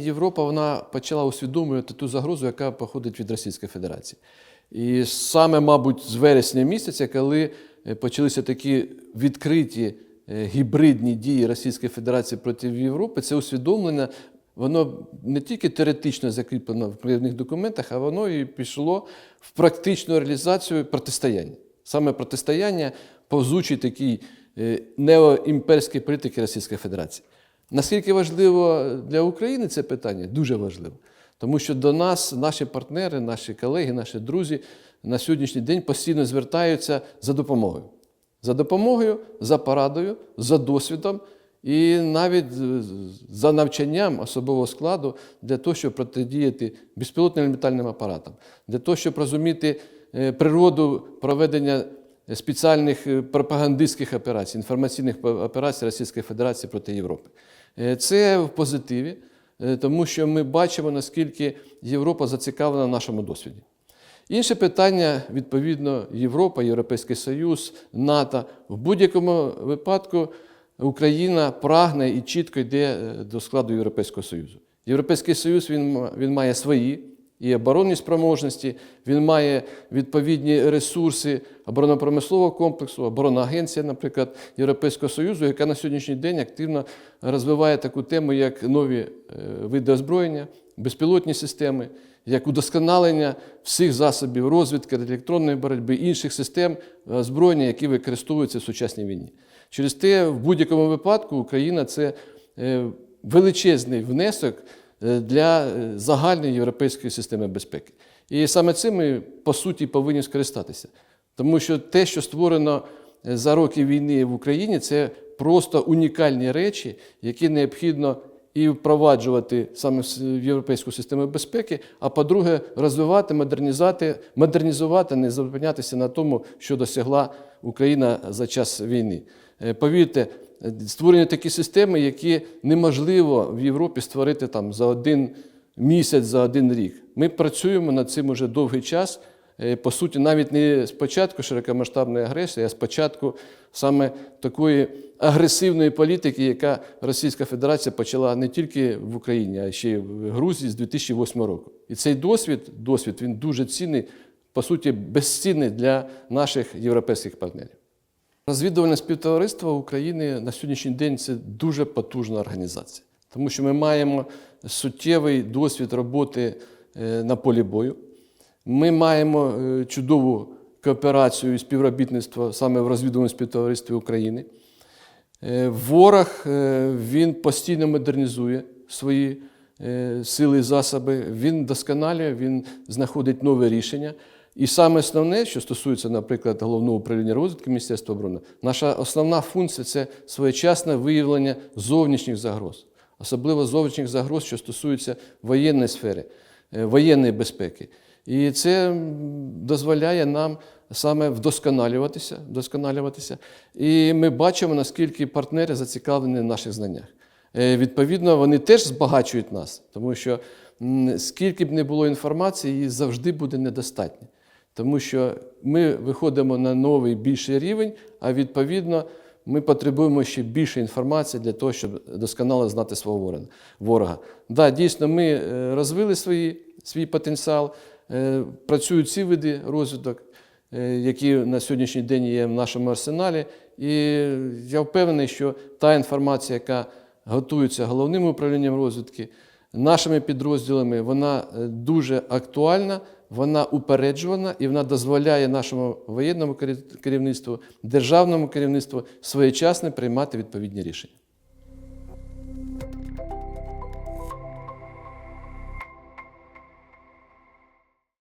Європа вона почала усвідомлювати ту загрозу, яка походить від Російської Федерації. І саме, мабуть, з вересня місяця, коли е, почалися такі відкриті е, гібридні дії Російської Федерації проти Європи, це усвідомлення, воно не тільки теоретично закріплено в правових документах, а воно і пішло в практичну реалізацію протистояння. Саме протистояння повзучій такій е, неоімперській політики Російської Федерації. Наскільки важливо для України це питання? Дуже важливо. Тому що до нас наші партнери, наші колеги, наші друзі на сьогоднішній день постійно звертаються за допомогою. За допомогою, за порадою, за досвідом і навіть е, за навчанням особового складу для того, щоб протидіяти безпілотним літальним апаратам, для того, щоб розуміти е, природу проведення спеціальних е, пропагандистських операцій, інформаційних операцій Російської Федерації проти Європи. Е, Це в позитиві, е, тому що ми бачимо, наскільки Європа зацікавлена в нашому досвіді. Інше питання, відповідно, Європа, Європейський Союз, НАТО. В будь-якому випадку Україна прагне і чітко йде е, до складу Європейського Союзу. Європейський Союз він, він має свої і оборонні спроможності, він має відповідні ресурси оборонно-промислового комплексу, оборонна агенція, наприклад, Європейського Союзу, яка на сьогоднішній день активно розвиває таку тему, як нові е, види озброєння, безпілотні системи, як удосконалення всіх засобів розвідки, електронної боротьби, інших систем е, озброєння, які використовуються в сучасній війні. Через те, в будь-якому випадку Україна це е, величезний внесок для е, загальної європейської системи безпеки. І саме цим ми, по суті, повинні скористатися. Тому що те, що створено е, за роки війни в Україні, це просто унікальні речі, які необхідно і впроваджувати саме в європейську систему безпеки, а по-друге, розвивати, модернізувати, модернізувати, не зупинятися на тому, що досягла Україна за час війни. Е, Повірте, е, створені такі системи, які неможливо в Європі створити там за один місяць, за один рік. Ми працюємо над цим уже довгий час. Е, По суті, навіть не з початку широкомасштабної агресії, а з початку саме такої агресивної політики, яка Російська Федерація почала не тільки в Україні, а ще й в Грузії з 2008 року. І цей досвід, досвід він дуже цінний, по суті, безцінний для наших європейських партнерів. Розвідувальне співтовариство України на сьогоднішній день це дуже потужна організація, тому що ми маємо суттєвий досвід роботи е, на полі бою. Ми маємо е, чудову кооперацію і співробітництво саме в розвідувальному співтоваристві України. Е, Ворог він постійно модернізує свої сили і засоби, він досконалює, він знаходить нові рішення. І саме основне, що стосується, наприклад, головного управління розвідки Міністерства оборони, наша основна функція це своєчасне виявлення зовнішніх загроз, особливо зовнішніх загроз, що стосуються воєнної сфери, е, воєнної безпеки. І це дозволяє нам саме вдосконалюватися, вдосконалюватися. І ми бачимо, наскільки партнери зацікавлені в наших знаннях. Е, Відповідно, вони теж збагачують нас, тому що скільки б не було інформації, її завжди буде недостатньо. Тому що ми виходимо на новий більший рівень, а відповідно ми потребуємо ще більше інформації для того, щоб досконало знати свого ворога. Да, дійсно, ми е, розвили свої, свій потенціал, е, працюють ці види розвиток, е, які на сьогоднішній день є в нашому арсеналі. І я впевнений, що та інформація, яка готується головним управлінням розвідки, нашими підрозділами, вона дуже актуальна, вона упереджувана і вона дозволяє нашому воєнному керів- керівництву, державному керівництву своєчасно приймати відповідні рішення.